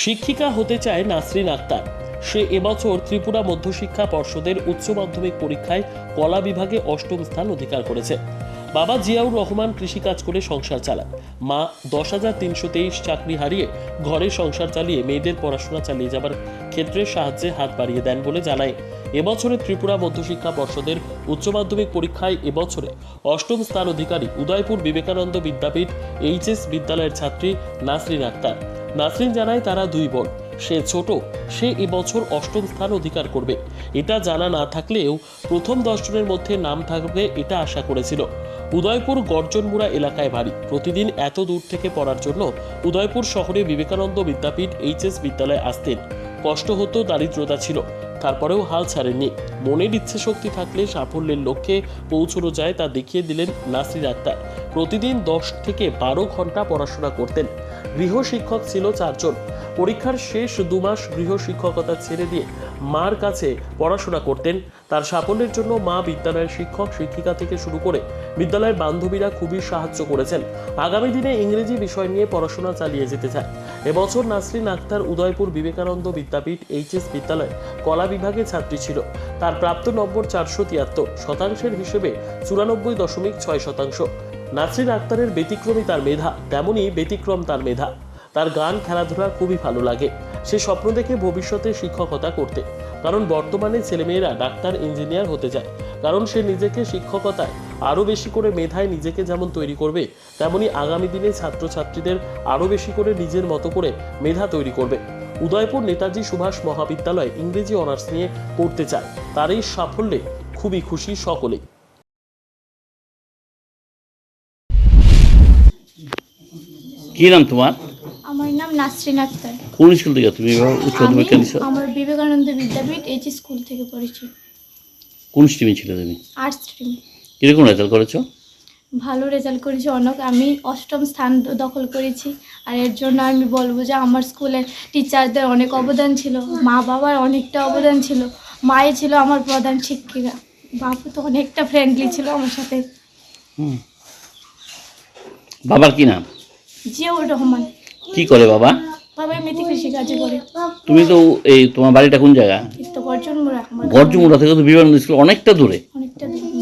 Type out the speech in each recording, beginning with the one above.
শিক্ষিকা হতে চায় নাসরিন আক্তার। সে এবছর ত্রিপুরা মধ্যশিক্ষা পর্ষদের উচ্চ মাধ্যমিক পরীক্ষায় কলা বিভাগে অষ্টম স্থান অধিকার করেছে। বাবা জিয়াউর রহমান কৃষিকাজ করে সংসার চালায় মা দশ হাজার তিনশো তেইশ চাকরি হারিয়ে ঘরে সংসার চালিয়ে মেয়েদের পড়াশোনা চালিয়ে যাবার ক্ষেত্রে সাহায্যে হাত বাড়িয়ে দেন বলে জানায়। এবছরে ত্রিপুরা মধ্যশিক্ষা পর্ষদের উচ্চ মাধ্যমিক পরীক্ষায় এবছরে অষ্টম স্থান অধিকারী উদয়পুর বিবেকানন্দ বিদ্যাপীঠ এইচএস বিদ্যালয়ের ছাত্রী নাসরিন আক্তার। নাসরিন জানায় তারা দুই বোন। সে ছোট, সে এবছর অষ্টম স্থান অধিকার করবে। এটা জানা না থাকলেও প্রথম দশজনের মধ্যে নাম থাকবে এটা আশা করেছিল। উদয়পুর গর্জনমুড়া এলাকায় বাড়ি। প্রতিদিন এত দূর থেকে পড়ার জন্য উদয়পুর শহরে বিবেকানন্দ বিদ্যাপীঠ এইচএস বিদ্যালয়ে আসতেন। কষ্ট হতো দারিদ্রতা ছিল। তারপরেও হাল ছাড়েননি। মনের ইচ্ছে শক্তি থাকলে সাফল্যের লক্ষ্যে পৌঁছানো যায় তা দেখিয়ে দিলেন নাসির আক্তার। প্রতিদিন দশ থেকে বারো ঘণ্টা পড়াশোনা করতেন। গৃহশিক্ষক ছিল চারজন। পরীক্ষার শেষ দু মাস গৃহশিক্ষকতা ছেড়ে দিয়ে মার কাছে পড়াশোনা করতেন। তার সাফল্যের জন্য মা বিদ্যালয়ের শিক্ষক, শিক্ষিকা থেকে শুরু করে বিদ্যালয়ের বান্ধবীরা খুবই সাহায্য করেছেন। আগামী দিনে ইংরেজি বিষয় নিয়ে পড়াশোনা চালিয়ে যেতে চায় এবছর নাসরিন আক্তার উদয়পুর বিবেকানন্দ বিদ্যাপীঠ এইচএস বিদ্যালয় কলা বিভাগে ছাত্রী ছিল। তার প্রাপ্ত নম্বর চারশো তিয়াত্তর, শতাংশের হিসেবে চুরানব্বই দশমিক ছয় শতাংশ। নাসরিন আক্তারের ব্যতিক্রমী তার মেধা, তেমনই ব্যতিক্রম তার মেধা। তার গান, খেলাধুলা খুবই ভালো লাগে। সে স্বপ্ন দেখে ভবিষ্যতে শিক্ষকতা করতে। কারণ বর্তমানে ছেলেমেয়েরা ডাক্তার, ইঞ্জিনিয়ার হতে যায় কারণ সে নিজেকে শিক্ষকতায় আরও বেশি করে মেধায় নিজেকে যেমন তৈরি করবে তেমনি আগামী দিনে ছাত্রছাত্রীদের আরও বেশি করে নিজের মতো করে মেধা তৈরি করবে। উদয়পুর নেতাজি সুভাষ মহাবিদ্যালয় ইংরেজি অনার্স নিয়ে পড়তে চায়। তার এই সাফল্যে খুবই খুশি সকলেই কি নাম তোমার? আমার নাম নাসরিন আক্তার। কোন স্কুল থেকে তুমি? উচ্চ মাধ্যমিক আমার বিবেকানন্দ বিদ্যাপীঠ এইচ স্কুল থেকে পড়েছি। কোন স্ট্রিমে ছিল তুমি? আর্টস স্ট্রিম কীরকম রেজাল্ট করেছ? ভালো রেজাল্ট করেছি অনেক। আমি অষ্টম স্থান দখল করেছি। আর এর জন্য আমি বলব যে আমার স্কুলের টিচারদের অনেক অবদান ছিল। মা বাবার অনেকটা অবদান ছিল। মায়ে ছিল আমার প্রধান শিক্ষিকা। বাবু তো অনেকটা ফ্রেন্ডলি ছিল আমার সাথে। হুম। বাবার কি নাম? জিয়াউর রহমান। কি করে বাবা? বাবা এমনিতে কৃষিকাজে করে। তুমি তো এই তোমার বাড়িটা কোন জায়গা তো গর্জন মোড়া আমার গর্জমুড়া থেকে তো বিবেকানন্দ স্কুল অনেকটা দূরে।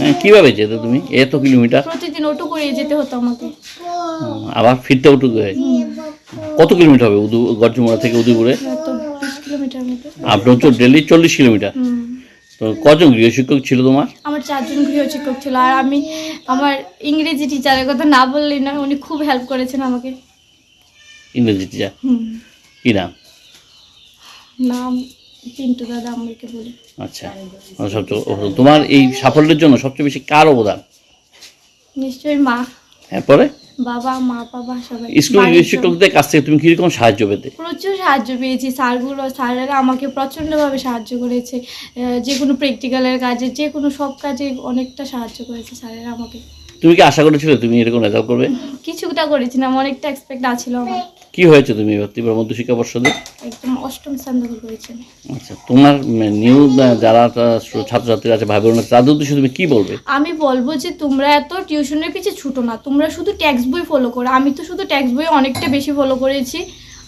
হ্যাঁ কীভাবে যেতে তুমি? এত কিলোমিটার? প্রতিদিন অটো করে যেতে হতো আমাকে। আবার ফিরতে উঠু কত কিলোমিটার হবে উদু গর্জমুড়া থেকে কিলোমিটার মতো। আপনার হচ্ছে ডেলি চল্লিশ কিলোমিটার? তো কজন গৃহ শিক্ষক ছিল তোমার? আমার চারজন গৃহ শিক্ষক ছিল আর আমি আমার ইংরেজি টিচারের কথা না বললেই না উনি খুব হেল্প করেছেন আমাকে। ইংরেজি টিচার কি নাম? নাম দাদা আমাকে বলি আচ্ছা সবচেয়ে তোমার এই সাফল্যের জন্য সবচেয়ে বেশি কার অবদান? নিশ্চয়ই মা। এরপরে বাবা মা বাবা সবাই। স্কুল শিক্ষকদের কাছ থেকে তুমি কীরকম সাহায্য পেতে? প্রচুর সাহায্য পেয়েছি। স্যারগুলো স্যারেরা আমাকে প্রচণ্ডভাবে সাহায্য করেছে। যে কোনো প্র্যাকটিক্যালের কাজে যে কোনো সব কাজে অনেকটা সাহায্য করেছে স্যারেরা আমাকে। তুমি কি আশা করেছিলে তুমি এরকম রেজাল্ট করবে? কিছুটা করেছিলাম অনেকটা এক্সপেক্ট আছিল আমার। কি হয়েছে তুমি এবার ত্রিপুরা মধ্য শিক্ষা পর্ষদে? একদম অষ্টম স্থান দখল করেছেন আচ্ছা তোমার নিউ যারা ছাত্রছাত্রীরা আছে ভাই বোন আছে, তাদের উদ্দেশ্যে তুমি কি বলবে? আমি বলব যে তোমরা এত টিউশনের পিছিয়ে ছুটো না তোমরা শুধু টেক্সট বই ফলো করো। আমি তো শুধু টেক্সট বই অনেকটা বেশি ফলো করেছি।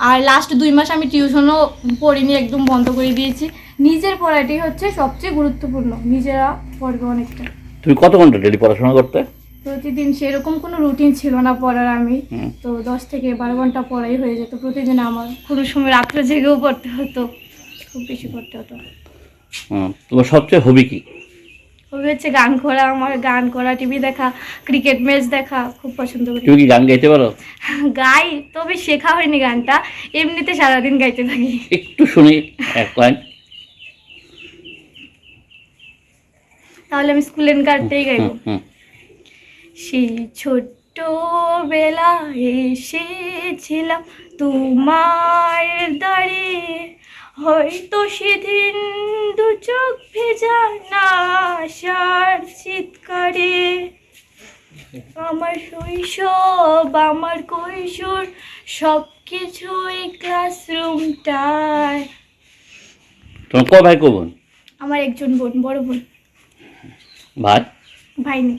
আর লাস্ট দুই মাস আমি টিউশনও পড়িনি একদম বন্ধ করে দিয়েছি। নিজের পড়াটাই হচ্ছে সবচেয়ে গুরুত্বপূর্ণ নিজেরা পড়বে অনেকটা। তুমি কত ঘণ্টা ডেলি পড়াশোনা করতে? প্রতিদিন সেরকম কোনো রুটিন ছিল না পড়ার আমি। তো দশ থেকে বারো ঘণ্টা পড়াই হয়ে যেত প্রতিদিন আমার। কোনো সময় রাত্রে জেগেও পড়তে হতো খুব বেশি পড়তে হতো। তোমার সবচেয়ে হবি কি? ওই হচ্ছে গান করা আমার গান করা টিভি দেখা ক্রিকেট ম্যাচ দেখা খুব পছন্দ করি। তুমি কি গান গাইতে পারো? গাই তবে শেখা হয়নি গানটা এমনিতে সারাদিন গাইতে থাকি। একটু শুনি এক লাইন। তাহলে আমি স্কুলের গানটাই গাইবো। হুম, হুম। সেই ছোট্ট বেলা এসেছিলাম তোমার দাঁড়ে হয়তো সেদিন দু চোখ ভেজা না চিৎকারে। আমার শৈশব আমার কৈশোর সব কিছুই ক্লাসরুমটায় তোমার ক ভাই কবন আমার একজন বোন বড় বোন। ভাই? ভাই নেই।